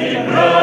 in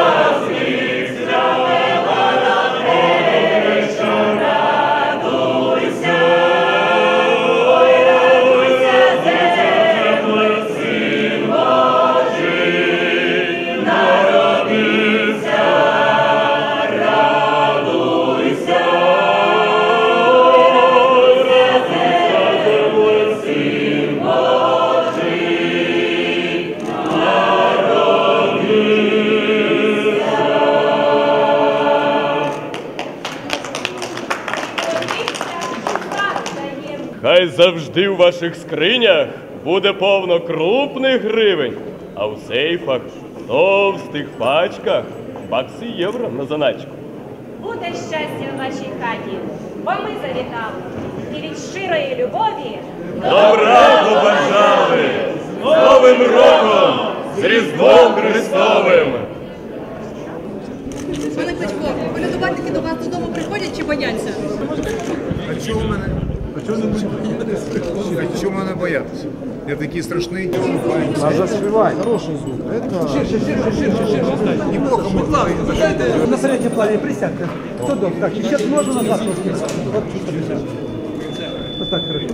Хай завжди у ваших скринях буде повно крупних гривень, а у сейфах товстих пачках бакси євро на заначку. Буде щастя в вашій хаті, бо ми завітали. І від щирої любові Добра побажали! З Новим роком! З Різдвом Христовим! Пане Кличко, колядувальники до вас додому приходять чи бояться? А чого мене? А чого не чого мене боятися? Я такий страшний. А заспівай. Хороший звук. Это... Ширше, ширше, ширше, ширше. Неплохо. На среднем плане присядьте. Кто дом? Так, сейчас можно назад. Вот. Вот так хорошо.